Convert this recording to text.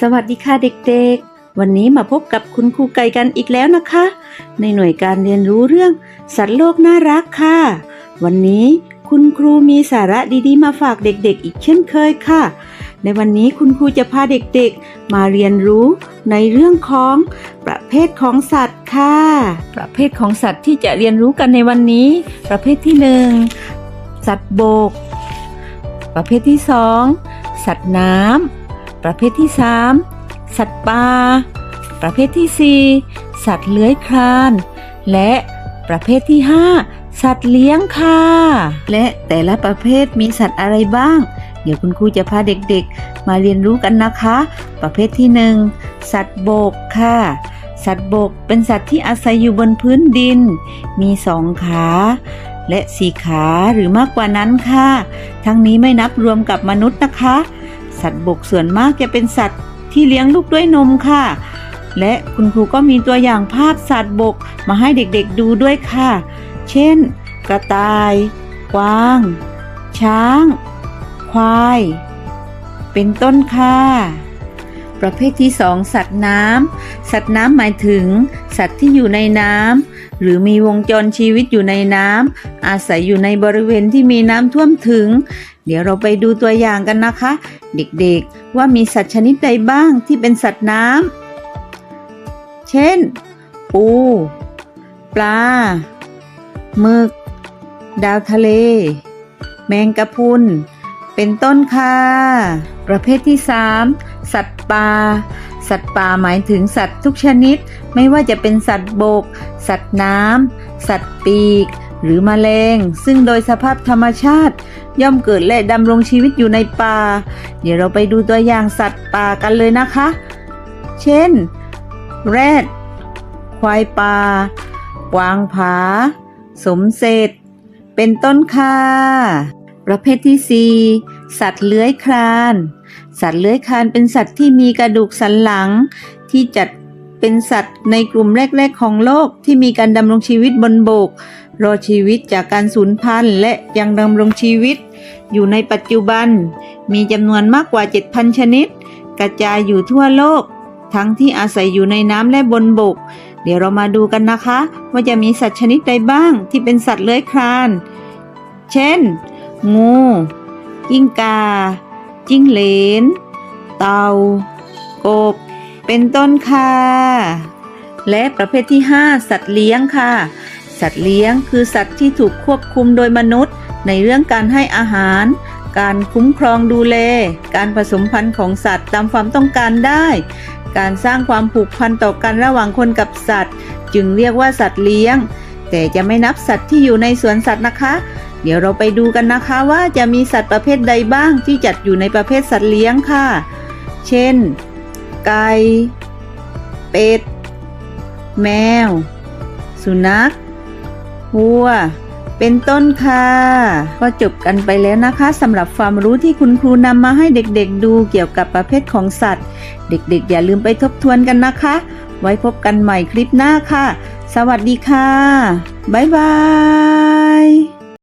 สวัสดีค่ะเด็กๆ วันนี้มาพบกับคุณครูไก่กันอีกแล้วนะคะ ในหน่วยการเรียนรู้เรื่องสัตว์โลกน่ารักค่ะ วันนี้คุณครูมีสาระดีๆ มาฝากเด็กๆ อีกเช่นเคยค่ะ ในวันนี้คุณครูจะพาเด็กๆ มาเรียนรู้ในเรื่องของประเภทของสัตว์ค่ะ ประเภทของสัตว์ที่จะเรียนรู้กันในวันนี้ ประเภทที่หนึ่งสัตว์บก ประเภทที่สองสัตว์น้ำ ประเภทที่ 3 สัตว์ป่า ประเภทที่ 4 สัตว์เลื้อยคลาน และประเภทที่ 5 สัตว์เลี้ยงค่ะ และแต่ละประเภทมีสัตว์อะไรบ้าง เดี๋ยวคุณครูจะพาเด็กๆ มาเรียนรู้กันนะคะ ประเภทที่ 1 สัตว์บกค่ะ สัตว์บกเป็นสัตว์ที่อาศัยอยู่บนพื้นดิน มีสองขาและสี่ขาหรือมากกว่านั้นค่ะ ทั้งนี้ไม่นับรวมกับมนุษย์นะคะ สัตว์บกส่วนมากจะเป็นสัตว์ที่เลี้ยงลูกด้วยนมค่ะ และคุณครูก็มีตัวอย่างภาพสัตว์บกมาให้เด็กๆดูด้วยค่ะ เช่น กระต่าย กวาง ช้าง ควาย เป็นต้นค่ะประเภทที่สองสัตว์น้ำ สัตว์น้ำหมายถึง สัตว์ที่อยู่ในน้ำหรือมีวงจรชีวิตอยู่ในน้ำอาศัยอยู่ในบริเวณที่มีน้ำท่วมถึง เดี๋ยวเราไปดูตัวอย่างกันนะคะ เด็กๆว่ามีสัตว์ชนิดใดบ้างที่เป็นสัตว์น้ำเช่น ปู ปลาหมึก ดาวทะเล แมงกะพรุน เป็นต้นค่ะ ประเภทที่ 3 สัตว์ป่า สัตว์ป่าหมายถึงสัตว์ทุกชนิด ไม่ว่าจะเป็นสัตว์บก สัตว์น้ำ สัตว์ปีก หรือมแมลง ซึ่งโดยสภาพธรรมชาติ ย่อมเกิดและดำรงชีวิตอยู่ในป่า เดี๋ยวเราไปดูตัวอย่างสัตว์ป่ากันเลยนะคะ เช่น แรด ควายป่ากวางผา สมเสร็จ เป็นต้นค่ะ ประเภทที่ 4 สัตว์เลื้อยคลาน สัตว์เลื้อยคลานเป็นสัตว์ที่มีกระดูกสันหลัง ที่จัดเป็นสัตว์ในกลุ่มแรก ๆ ของโลกที่มีการดำรงชีวิตบนบก รอดชีวิตจากการสูญพันธุ์และยังดำรงชีวิต อยู่ในปัจจุบัน มีจำนวนมากกว่า 7,000 ชนิด กระจายอยู่ทั่วโลก ทั้งที่อาศัยอยู่ในน้ำและบนบก เดี๋ยวเรามาดูกันนะคะ ว่าจะมีสัตว์ชนิดใดบ้างที่เป็นสัตว์เลื้อยคลาน เช่น งูกิ้งกา จิ้งเหลน เต่ากบ เป็นต้นค่ะ และประเภทที่ 5 สัตว์เลี้ยงค่ะ สัตว์เลี้ยงคือสัตว์ที่ถูกควบคุมโดยมนุษย์ ในเรื่องการให้อาหาร การคุ้มครองดูแล การผสมพันธุ์ของสัตว์ตามความต้องการได้ การสร้างความผูกพันต่อกันระหว่างคนกับสัตว์ จึงเรียกว่าสัตว์เลี้ยง แต่จะไม่นับสัตว์ที่อยู่ในสวนสัตว์นะคะ เดี๋ยวเราไปดูกันนะคะว่าจะมีสัตว์ประเภทใดบ้างที่จัดอยู่ในประเภทสัตว์เลี้ยงค่ะ เช่น ไก่ เป็ด แมว สุนัข วัว เป็นต้นค่ะ ก็จบกันไปแล้วนะคะสำหรับความรู้ที่คุณครูนำมาให้เด็กๆดูเกี่ยวกับประเภทของสัตว์ เด็กๆ อย่าลืมไปทบทวนกันนะคะ ไว้พบกันใหม่คลิปหน้าค่ะ สวัสดีค่ะ บ๊ายบาย